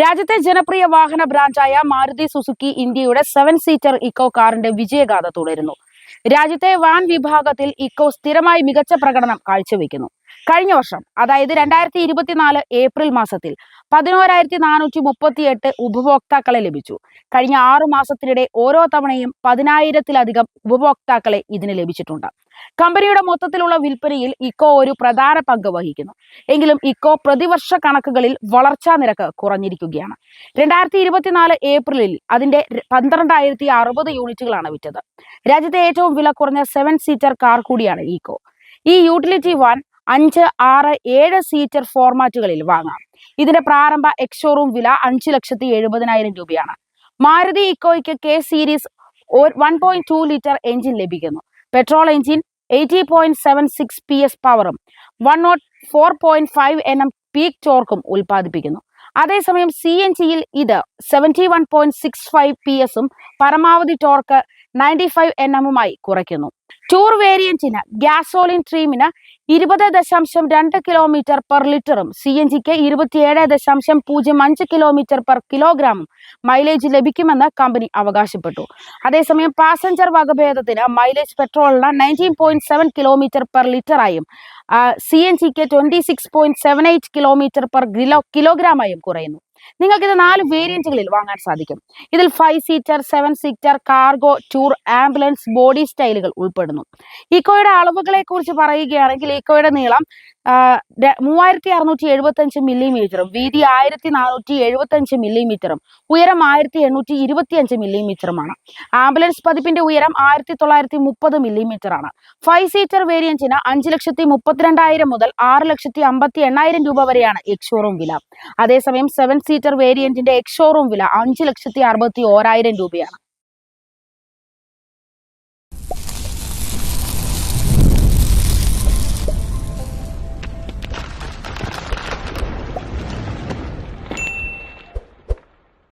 രാജ്യത്തെ ജനപ്രിയ വാഹന ബ്രാൻഡായ മാരുതി സുസുക്കി ഇന്ത്യയുടെ സെവൻ സീറ്റർ ഇക്കോ കാറിന്റെ വിജയഗാഥ തുടരുന്നു. രാജ്യത്തെ വാൻ വിഭാഗത്തിൽ ഇക്കോ സ്ഥിരമായി മികച്ച പ്രകടനം കാഴ്ചവെക്കുന്നു. കഴിഞ്ഞ വർഷം അതായത് രണ്ടായിരത്തി ഇരുപത്തിനാല് ഏപ്രിൽ മാസത്തിൽ പതിനോരായിരത്തി നാനൂറ്റി മുപ്പത്തി എട്ട് ഉപഭോക്താക്കളെ ലഭിച്ചു. കഴിഞ്ഞ ആറു മാസത്തിനിടെ ഓരോ തവണയും പതിനായിരത്തിലധികം ഉപഭോക്താക്കളെ ഇതിന് ലഭിച്ചിട്ടുണ്ട്. കമ്പനിയുടെ മൊത്തത്തിലുള്ള വിൽപ്പനയിൽ ഇക്കോ ഒരു പ്രധാന പങ്ക് വഹിക്കുന്നു. എങ്കിലും ഇക്കോ പ്രതിവർഷ കണക്കുകളിൽ വളർച്ചാ നിരക്ക് കുറഞ്ഞിരിക്കുകയാണ്. രണ്ടായിരത്തി ഇരുപത്തിനാല് ഏപ്രിലിൽ അതിന്റെ പന്ത്രണ്ടായിരത്തി അറുപത് യൂണിറ്റുകളാണ് വിറ്റത്. രാജ്യത്തെ ഏറ്റവും വില കുറഞ്ഞ സെവൻ സീറ്റർ കാർ കൂടിയാണ് ഇക്കോ. ഈ യൂട്ടിലിറ്റി വാൻ അഞ്ച് ആറ് ഏഴ് സീറ്റർ ഫോർമാറ്റുകളിൽ വാങ്ങാം. ഇതിന്റെ പ്രാരംഭ എക്സോറൂം വില അഞ്ച് ലക്ഷത്തി എഴുപതിനായിരം രൂപയാണ്. Maruti ഇക്കോയ്ക്ക് K series one point two litre engine ലഭിക്കുന്നു. Petrol engine eighty point seven six P S പവറും one nought four point five N M peak ടോർക്കും ഉൽപ്പാദിപ്പിക്കുന്നു. അതേസമയം സി എൻ ജിയിൽ ഇത് seventy one point six five P എസും പരമാവധി torque ninety five N എമ്മുമായി കുറയ്ക്കുന്നു. ടൂർ വേരിയന്റിന് ഗ്യാസോളിൻ ട്രീമിന് ഇരുപത് ദശാംശം രണ്ട് കിലോമീറ്റർ പെർ ലിറ്ററും സി എൻ ജിക്ക് ഇരുപത്തിയേഴ് ദശാംശം പൂജ്യം അഞ്ച് കിലോമീറ്റർ പെർ കിലോഗ്രാമും മൈലേജ് ലഭിക്കുമെന്ന് കമ്പനി അവകാശപ്പെട്ടു. അതേസമയം പാസഞ്ചർ വകഭേദത്തിന് മൈലേജ് പെട്രോളിന് nineteen point seven kilometre per ലിറ്ററായും C N ജിക്ക് twenty six point seven eight kilometre per kilo കിലോഗ്രാമായും കുറയുന്നു. നിങ്ങൾക്ക് ഇത് നാല് വേരിയന്റുകളിൽ വാങ്ങാൻ സാധിക്കും. ഇതിൽ five seater seven seater cargo Tour ambulance body സ്റ്റൈലുകൾ ഉൾപ്പെടുന്നു. ഇക്കോയുടെ അളവുകളെ കുറിച്ച് പറയുകയാണെങ്കിൽ ഇക്കോയുടെ നീളം മൂവായിരത്തി അറുന്നൂറ്റി എഴുപത്തി അഞ്ച് മില്ലിമീറ്ററും വീതി ആയിരത്തി നാനൂറ്റി എഴുപത്തി അഞ്ച് മില്ലിമീറ്ററും ഉയരം ആയിരത്തി എണ്ണൂറ്റി ഇരുപത്തി അഞ്ച് മില്ലിമീറ്ററുമാണ് ആംബുലൻസ് പതിപ്പിന്റെ ഉയരം ആയിരത്തി തൊള്ളായിരത്തി മുപ്പത് മില്ലിമീറ്റർ ആണ് ഫൈവ് സീറ്റർ വേരിയന്റിന് അഞ്ച് ലക്ഷത്തി മുപ്പത്തിരണ്ടായിരം മുതൽ ആറ് ലക്ഷത്തി അമ്പത്തി എണ്ണായിരം രൂപ വരെയാണ് എക്സ്ഷോറൂം വില. അതേസമയം സെവൻ സീറ്റർ വേരിയന്റിന്റെ എക്സ് ഷോറൂം വില അഞ്ച് ലക്ഷത്തി അറുപത്തി ഓരായിരം രൂപയാണ്.